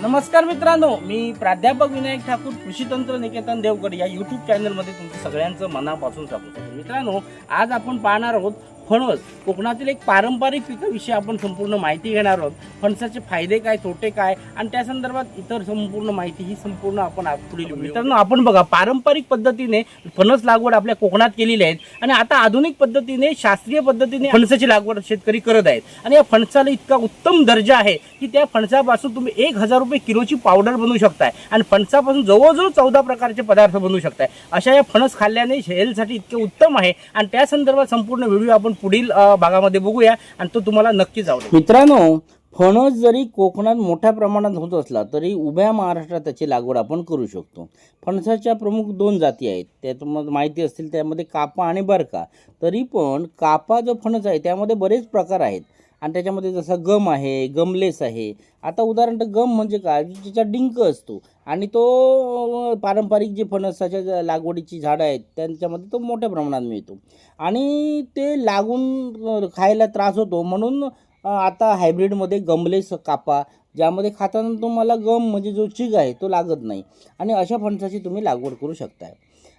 नमस्कार मित्रांनो मी प्राध्यापक विनायक ठाकूर कृषी तंत्र निकेतन देवगड या युट्यूब चॅनलमध्ये तुमचं सगळ्यांचं मनापासून स्वागत आहे मित्रांनो आज आपण पाहणार आहोत फणस कोकणातील एक पारंपरिक पिकाविषयी आपण संपूर्ण माहिती घेणार आहोत. फणसाचे फायदे काय तोटे काय आणि त्या संदर्भात इतर संपूर्ण माहिती ही संपूर्ण आपण पुढील मित्रांनो आपण बघा पारंपरिक पद्धतीने फणस लागवड आपल्या कोकणात केलेली आहे. आणि आता आधुनिक पद्धतीने शास्त्रीय पद्धतीने फणसाची लागवड शेतकरी करत आहेत. आणि या फणसाला इतका उत्तम दर्जा आहे की त्या फणसापासून तुम्ही एक हजार रुपये किलोची पावडर बनवू शकताय. आणि फणसापासून जवळजवळ चौदा प्रकारचे पदार्थ बनवू शकताय. अशा या फणस खाल्ल्याने हेल्थसाठी इतके उत्तम आहे. आणि त्या संदर्भात संपूर्ण व्हिडिओ आपण पुढील भागामध्ये बघूया आणि तो तुम्हाला नक्कीच आवडेल मित्रांनो फणस जरी कोकणात मोठ्या प्रमाणात होत असला तरी उभ्या महाराष्ट्रात त्याची लागवड आपण करू शकतो. फणसाच्या प्रमुख दोन जाती आहेत. त्या तुम्हाला माहिती असतील त्यामध्ये कापा आणि बरका. तरी पण कापा जो फणस आहे त्यामध्ये बरेच प्रकार आहेत. आणि त्याच्यामध्ये जसं गम आहे गमलेस आहे. आता उदाहरण गम म्हणजे काय? ज्याचा डिंक असतो. आणि तो पारंपरिक जे फणसाच्या लागवडीची झाडं आहेत त्यांच्यामध्ये तो मोठ्या प्रमाणात मिळतो. आणि ते लागून खायला त्रास होतो. म्हणून आता हायब्रिडमध्ये गमलेस कापा ज्यामध्ये खाताना तुम्हाला गम म्हणजे जो चिग आहे तो लागत नाही. आणि अशा फणसाची तुम्ही लागवड करू शकताय.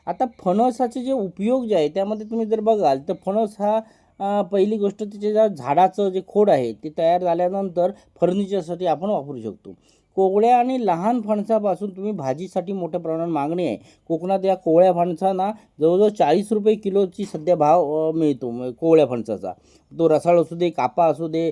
आता फणसाचे जे उपयोग जे आहे त्यामध्ये तुम्ही जर बघाल तर फणस हा पहिली गोष्ट त्याच्या ज्या झाडाचं जे खोड आहे ते तयार झाल्यानंतर फर्निचरसाठी आपण वापरू शकतो. कोवळ्या आणि लहान फणसापासून तुम्ही भाजीसाठी मोठ्या प्रमाणात मागणी आहे. कोकणात या कोवळ्या फणसांना जवळजवळ चाळीस रुपये किलोची सध्या भाव मिळतो कोवळ्या फणसाचा. तो रसाळ असू दे कापा असू दे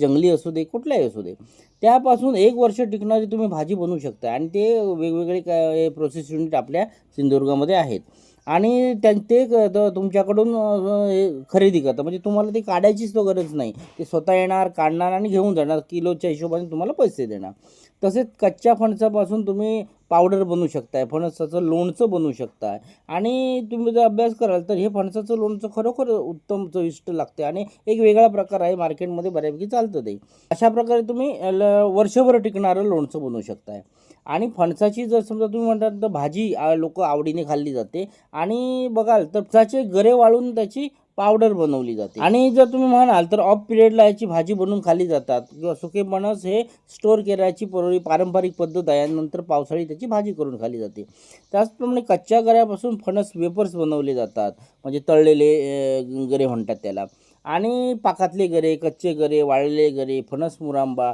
जंगली असू दे कुठलाही असू दे. त्यापासून एक वर्ष टिकणारी तुम्ही भाजी बनवू शकता आणि ते वेगवेगळे काय प्रोसेस युनिट आपल्या सिंधुदुर्गामध्ये आहेत. आणि त्यां ते क- तुमच्याकडून खरेदी करतं म्हणजे तुम्हाला ते काढायचीच तो गरज नाही. ते स्वतः येणार काढणार आणि घेऊन जाणार. किलोच्या हिशोबाने तुम्हाला पैसे देणार. तसेच कच्च्या फणसापासून तुम्ही पावडर बनवू शकताय फणसाचं लोणचं बनवू शकताय. आणि तुम्ही जर अभ्यास कराल तर हे फणसाचं लोणचं खरोखर उत्तम चविष्ट लागते आणि एक वेगळा प्रकार आहे मार्केटमध्ये बऱ्यापैकी चालतं ते. अशा प्रकारे तुम्ही ल- वर्षभर टिकणारं लोणचं बनवू शकताय. आणि फणसाची जर समजा तुम्ही म्हणतात तर भाजी लोक आवडीने खाल्ली जाते. आणि बघाल तर फणसाचे गरे वाळून त्याची पावडर बनवली जाते. आणि जर तुम्ही म्हणाल तर ऑफ पिरियडला याची भाजी बनवून खाल्ली जातात. किंवा सुके फणस हे स्टोअर केल्याची पूर्वी पारंपरिक पद्धत आहे. आणि नंतर पावसाळी त्याची भाजी करून खाल्ली जाते. त्याचप्रमाणे कच्च्या गऱ्यापासून फणस वेपर्स बनवले जातात. म्हणजे तळलेले गरे म्हणतात त्याला. आणि पाकातले गरे कच्चे गरे वाळलेले गरे फणस मुरांबा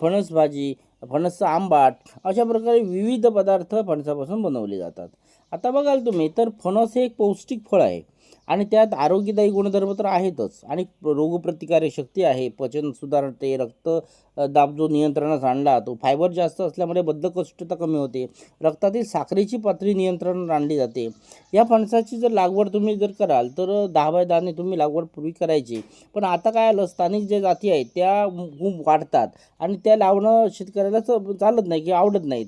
फणस भाजी फणसचा आंबाट अशा प्रकारे विविध पदार्थ फणसापासून बनवले जातात. आता बघाल तुम्ही तर फणस हे एक पौष्टिक फळ आहे. आणि त्यात आरोग्यदायी गुणधर्म तर आहेतच. आणि रोगप्रतिकारक शक्ती आहे. पचन सुधारते रक्त दाब जो नियंत्रणास आणला तो फायबर जास्त असल्यामुळे बद्धकोष्ठता कमी होते. रक्तातील साखरेची पातळी नियंत्रणात आणली जाते. या फणसाची जर लागवड तुम्ही जर कराल तर दहा बाय दहाने तुम्ही लागवड पूर्वी करायची. पण आता काय आलं स्थानिक ज्या जाती आहेत त्या खूप वाढतात. आणि त्या लावणं शेतकऱ्याला चालत नाही किंवा आवडत नाहीत.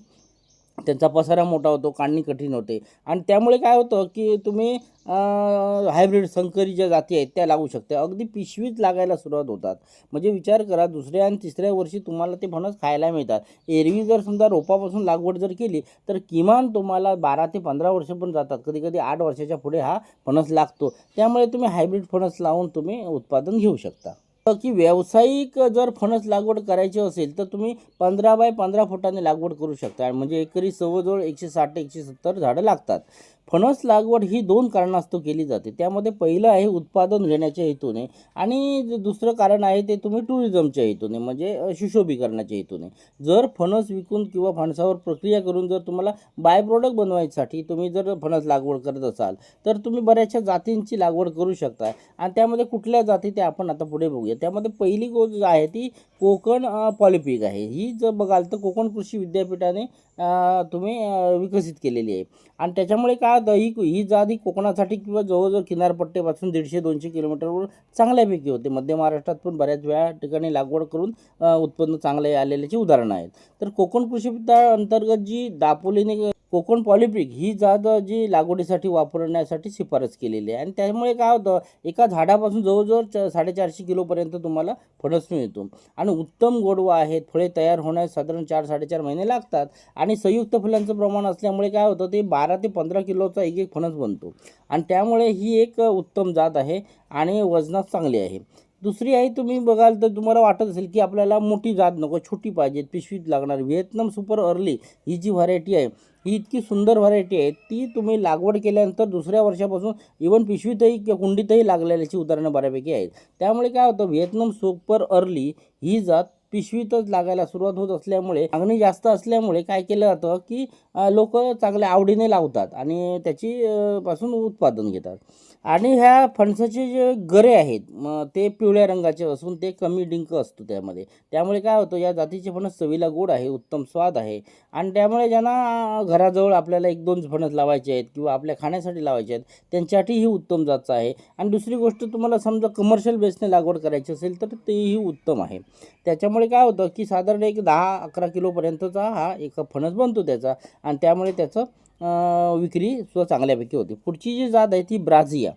त्यांचा पसारा मोठा होतो काढणी कठीण होते. आणि त्यामुळे काय होतं की तुम्ही हायब्रिड संकरी ज्या जाती आहेत त्या लागू शकते अगदी पिशवीच लागायला सुरुवात होतात. म्हणजे विचार करा दुसऱ्या आणि तिसऱ्या वर्षी तुम्हाला ते फणस खायला मिळतात. एरवी जर समजा रोपापासून लागवड जर केली तर किमान तुम्हाला बारा ते पंधरा वर्ष पण जातात. कधी कधी आठ वर्षाच्या पुढे हा फणस लागतो. त्यामुळे तुम्ही हायब्रिड फणस लावून तुम्ही उत्पादन घेऊ शकता. की व्यावसायिक जर फणस लागवड करायची असेल तर तुम्ही पंधरा बाय पंधरा फुटाने लागवड करू शकता. म्हणजे एकरी जवळजवळ एकशे साठ ते एकशे सत्तर झाडं लागतात. फणस लागवड ही दोन कारणास्तव केली जाते. त्यामध्ये पहिलं आहे उत्पादन घेण्याच्या हेतूने आणि जे दुसरं कारण आहे ते तुम्ही टुरिझमच्या हेतूने म्हणजे सुशोभीकरणाच्या हेतूने. जर फणस विकून किंवा फणसावर प्रक्रिया करून जर तुम्हाला बाय प्रोडक्ट बनवायसाठी तुम्ही जर फणस लागवड करत असाल तर तुम्ही बऱ्याचशा जातींची लागवड करू शकता. आणि त्यामध्ये कुठल्या जाती ते आपण आता पुढे बघूया. त्यामध्ये पहिली गोष्ट आहे ती कोकण पॉलिपिक आहे. ही जर बघाल तर कोकण कृषी विद्यापीठाने तुम्ही विकसित केलेली आहे. आणि त्याच्यामुळे काय होतं ही ही जात ही कोकणासाठी किंवा जवळजवळ किनारपट्टीपासून दीडशे दोनशे किलोमीटरवर चांगल्यापैकी होते. मध्य महाराष्ट्रात पण बऱ्याच वेळा ठिकाणी लागवड करून उत्पन्न चांगले आलेल्याची उदाहरणं आहेत. तर कोकण कृषी अंतर्गत जी दापोलीने कोकण पॉलिपिक ही जात जी लागवडीसाठी वापरण्यासाठी शिफारस केलेली आहे. आणि त्यामुळे काय होतं एका झाडापासून जवळजवळ च साडेचारशे किलोपर्यंत तुम्हाला फणस मिळतो. आणि उत्तम गोडवा आहेत फळे तयार होण्यास साधारण चार साडेचार महिने लागतात. आणि संयुक्त फुलांचं प्रमाण असल्यामुळे काय होतं ते बारा ते पंधरा किलोचा एक एक फणस बनतो. आणि त्यामुळे ही एक उत्तम जात आहे आणि वजनात चांगली आहे. दुसरी आहे तुम्ही बघाल तर तुम्हाला वाटत असेल की आपल्याला मोठी जात नको छोटी पाहिजे पिशवीत लागणार. व्हिएतनाम सुपर अर्ली ही जी व्हरायटी आहे ही इतकी सुंदर व्हरायटी आहे ती तुम्ही लागवड केल्यानंतर दुसऱ्या वर्षापासून इवन पिशवीतही किंवा कुंडीतही लागलेल्याची उदाहरणं बऱ्यापैकी आहेत. त्यामुळे काय होतं व्हिएतनाम सुपर अर्ली ही जात पिशवीतच लागायला सुरुवात होत असल्यामुळे मागणी जास्त असल्यामुळे काय केलं जातं की लोक चांगल्या आवडीने लावतात आणि त्याची पासून उत्पादन घेतात. आणि ह्या फणसाचे जे गरे आहेत मग ते पिवळ्या रंगाचे असून ते कमी डिंक असतो त्यामध्ये. त्यामुळे काय होतं या जातीचे फणस चवीला गोड आहे उत्तम स्वाद आहे. आणि त्यामुळे ज्यांना घराजवळ आपल्याला एक दोन फणस लावायचे आहेत किंवा आपल्या खाण्यासाठी लावायचे आहेत त्यांच्यासाठी ही उत्तम जात आहे. आणि दुसरी गोष्ट तुम्हाला समजा कमर्शियल बेसने लागवड करायची असेल तर तेही उत्तम आहे. त्याच्यामुळे काय होतं की साधारण एक दहा अकरा किलोपर्यंतचा हा एक फणस बनतो त्याचा. आणि त्यामुळे त्याचं विक्री सुद्धा चांगल्यापैकी होती. पुढची जी जात आहे ती ब्राझिया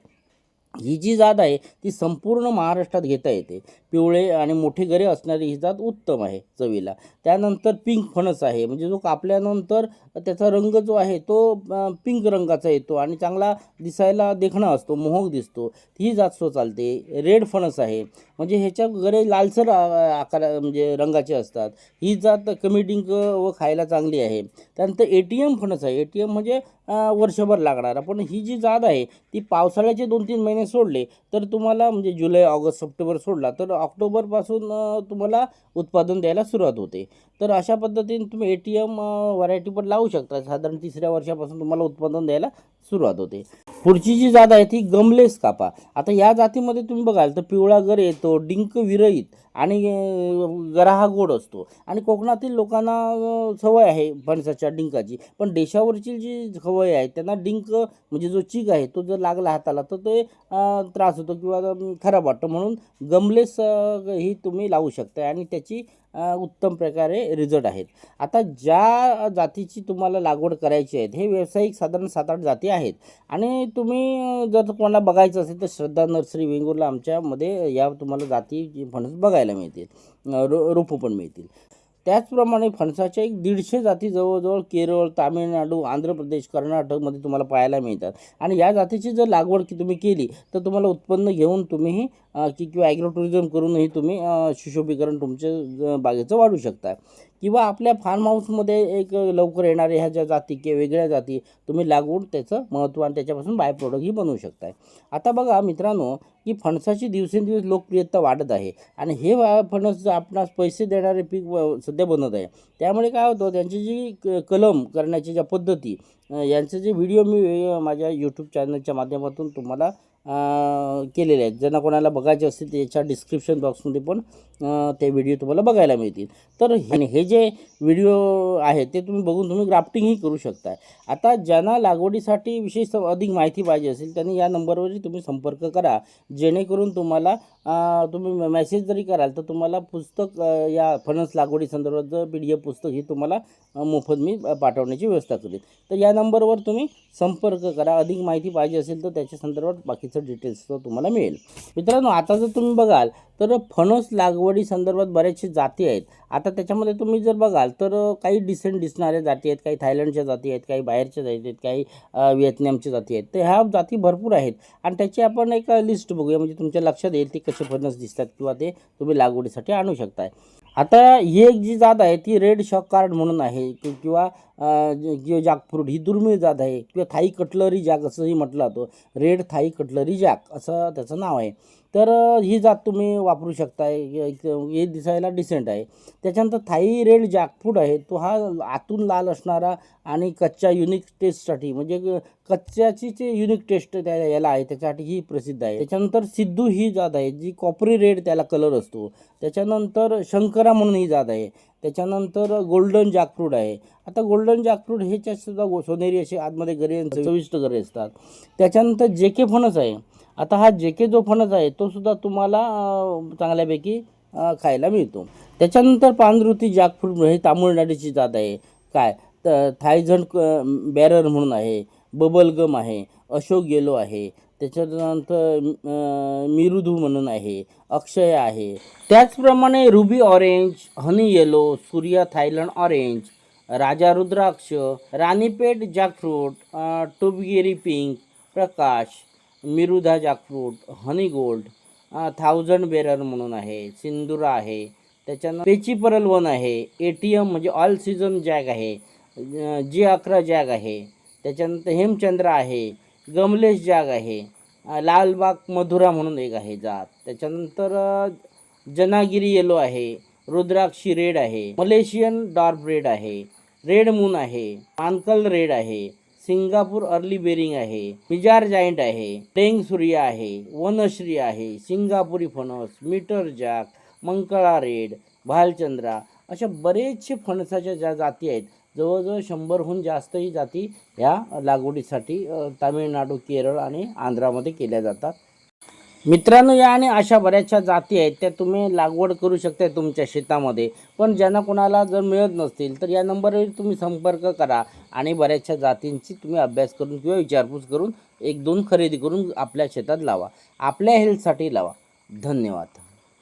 ही जी जात आहे ती संपूर्ण महाराष्ट्रात घेता येते. पिवळे आणि मोठे गरे असणारी ही जात उत्तम आहे चवीला. त्यानंतर पिंक फणस आहे. म्हणजे जो कापल्यानंतर त्याचा रंग जो आहे तो पिंक रंगाचा येतो आणि चांगला दिसायला देखणा असतो मोहक दिसतो. ही जात सो चालते. रेड फणस आहे. म्हणजे ह्याच्या गरे लालसर आकारा आकार म्हणजे रंगाचे असतात. ही जात कमी डिंक व खायला चांगली आहे. त्यानंतर ए टी एम फणस आहे. ए टी एम म्हणजे वर्षभर लागणार. पण ही जी जात आहे ती पावसाळ्याचे दोन तीन महिने सोडले तर तुम्हाला म्हणजे जुलै ऑगस्ट सप्टेंबर सोडला तर ऑक्टोबरपासून तुम्हाला उत्पादन द्यायला सुरुवात होते. तर अशा पद्धतीने तुम्ही ए टी एम व्हरायटी पण लावू शकता. साधारण तिसऱ्या वर्षापासून तुम्हाला उत्पादन द्यायला सुरुवात होते. पुढची जी जात आहे ती गमलेस कापा. आता या जातीमध्ये तुम्ही बघाल तर पिवळा गर येतो डिंक विरहित आणि गरा हा गोड असतो. आणि कोकणातील लोकांना सवय आहे फणसाच्या डिंकाची. पण देशावरची जी सवय आहे त्यांना डिंक म्हणजे जो चीक आहे तो जर लागला हाताला तर ते त्रास होतो किंवा खराब वाटतं. म्हणून गमलेस ही तुम्ही लावू शकता आणि त्याची उत्तम प्रकारे रिझल्ट आहेत. आता ज्या जातीची तुम्हाला लागवड करायची आहे हे व्यावसायिक साधारण सात आठ जाती आहेत. आणि तुम्ही जर कोणाला बघायचं असेल तर श्रद्धा नर्सरी वेंगुर्ला आमच्यामध्ये या तुम्हाला जाती फणस बघायला मिळतील. रो रोपं पण मिळतील. त्याचप्रमाणे फणसाच्या एक दीडशे जाती जवळजवळ केरळ तामिळनाडू आंध्र प्रदेश कर्नाटकमध्ये तुम्हाला पाहायला मिळतात. आणि या जातीची जर लागवड की तुम्ही केली तर तुम्हाला उत्पन्न घेऊन तुम्हीही की किंवा ॲग्रो टुरिझम करूनही तुम्ही सुशोभीकरण तुमच्या बागेचं वाढू शकता. किंवा आपल्या फार्म हाऊसमध्ये एक लवकर येणाऱ्या ह्या ज्या जाती किंवा वेगळ्या जाती तुम्ही लागवून त्याचं महत्त्व आणि त्याच्यापासून बाय प्रोडक्टही बनवू शकताय. आता बघा मित्रांनो की फणसाची दिवसेंदिवस लोकप्रियता वाढत आहे आणि हे फणस आपणास पैसे देणारे पीक व- सध्या बनत आहे त्यामुळे काय होतं त्यांची जी क- कलम करण्याची ज्या पद्धती यांचे जे व्हिडिओ मी माझ्या यूट्यूब चॅनलच्या माध्यमातून तुम्हाला केलेले आहेत. ज्यांना कोणाला बघायचे असतील त्याच्या डिस्क्रिप्शन बॉक्समध्ये पण ते व्हिडिओ तुम्हाला बघायला मिळतील. तर हे- आणि हे जे व्हिडिओ आहेत ते तुम्ही बघून तुम्ही ग्राफ्टिंगही करू शकता आता ज्यांना लागवडीसाठी विशेष अधिक माहिती पाहिजे असेल त्यांनी या नंबरवरही तुम्ही संपर्क करा. जेणेकरून तुम्हाला तुम्ही मेसेज जरी कराल तर तुम्हाला पुस्तक या फणस लागवडी संदर्भात पी डी एफ पुस्तक ही तुम्हाला मोफत मी पाठवण्याची व्यवस्था करेन. तर या नंबरवर तुम्ही संपर्क करा. अधिक माहिती पाहिजे असेल तर त्याच्या संदर्भात बाकीचं डिटेल्स तुम्हाला मिळेल. मित्रांनो आता जर तुम्ही बघाल तर फणस लागवडी संदर्भात बऱ्याचशा जाती आहेत. आता त्याच्यामध्ये तुम्ही जर बघाल तर काही डिसेंट दिसणाऱ्या जाती आहेत काही थायलंडच्या जाती आहेत काही बाहेरच्या जाती आहेत काही व्हिएतनामच्या जाती आहेत. तर ह्या जाती भरपूर आहेत. आणि त्याची आपण एक लिस्ट बघूया म्हणजे तुमच्या लक्षात येईल ते कसे फणस दिसतात किंवा ते तुम्ही लागवडीसाठी आणू शकताय. आता ही एक जी जात आहे ती रेड शॉक कार्ड म्हणून आहे किंवा किंवा जे जॅकफ्रूट ही दुर्मिळ जात आहे. किंवा थाई कटलरी जॅक असंही म्हटलं जातं. रेड थाई कटलरी जॅक असं त्याचं नाव आहे. तर ही जात तुम्ही वापरू शकताय. हे दिसायला डिसेंट आहे. त्याच्यानंतर थाई रेड जॅकफ्रूट आहे. तो हा आतून लाल असणारा आणि कच्च्या युनिक टेस्टसाठी म्हणजे कच्च्याची जे युनिक टेस्ट त्या याला आहे त्याच्यासाठी ही प्रसिद्ध आहे. त्याच्यानंतर सिद्धू ही जात आहे जी कॉपरी रेड त्याला कलर असतो. त्याच्यानंतर शंकरा म्हणून ही जात आहे. त्याच्यानंतर गोल्डन जॅकफ्रूट आहे. आता गोल्डन जॅकफ्रूट ह्याच्यात सुद्धा गो- सोनेरी असे आतमध्ये गरे चविष्ट गरे असतात. त्याच्यानंतर जे के फणस आहे. आता हा जे के जो फणस आहे तो सुद्धा तुम्हाला चांगल्यापैकी खायला मिळतो. त्याच्यानंतर पांढरुती जॅकफ्रूट हे तामिळनाडूची जात आहे. काय? तर थायझंड बॅरर म्हणून आहे. बबल गम आहे. अशोक गेलो आहे. त्याच्यानंतर अं, मिरुधू म्हणून आहे अक्षय आहे. त्याचप्रमाणे ruby orange honey yellow Surya Thailand orange Raja Rudraksh Ranipeth jackfruit Tubgiri pink Prakash Mirudha jackfruit honey gold thousand bearer म्हणून आहे सिंदुरा आहे. त्याच्यानं पेचीपरल वन आहे ए टी एम म्हणजे ऑल सीझन जॅग आहे जी अकरा जॅग आहे. त्याच्यानंतर हेमचंद्र आहे गमलेश जाग आहे. लालबाग मधुरा म्हणून एक आहे जात. त्याच्यानंतर जनागिरी येलो आहे. रुद्राक्षी रेड आहे. मलेशियन डार्क रेड आहे. रेड मून आहे. पानकल रेड आहे. सिंगापूर अर्ली बेरिंग आहे. मिजार जायंट आहे. टेंग सूर्या आहे. वनश्री आहे. सिंगापुरी फणस मीटर जॅक मंकळा रेड भालचंद्रा अशा बरेचसे फणसाच्या ज्या जाती आहेत जवळजवळ शंभरहून जास्तही जाती ह्या लागवडीसाठी तामिळनाडू केरळ आणि आंध्रामध्ये केल्या जातात. मित्रांनो या आणि अशा बऱ्याचशा जाती आहेत त्या तुम्ही लागवड करू शकता तुमच्या शेतामध्ये. पण ज्यांना कोणाला जर मिळत नसतील तर या नंबरवर तुम्ही संपर्क करा आणि बऱ्याचशा जातींची तुम्ही अभ्यास करून किंवा विचारपूस करून एक दोन खरेदी करून आपल्या शेतात लावा. आपल्या हेल्थसाठी लावा. धन्यवाद.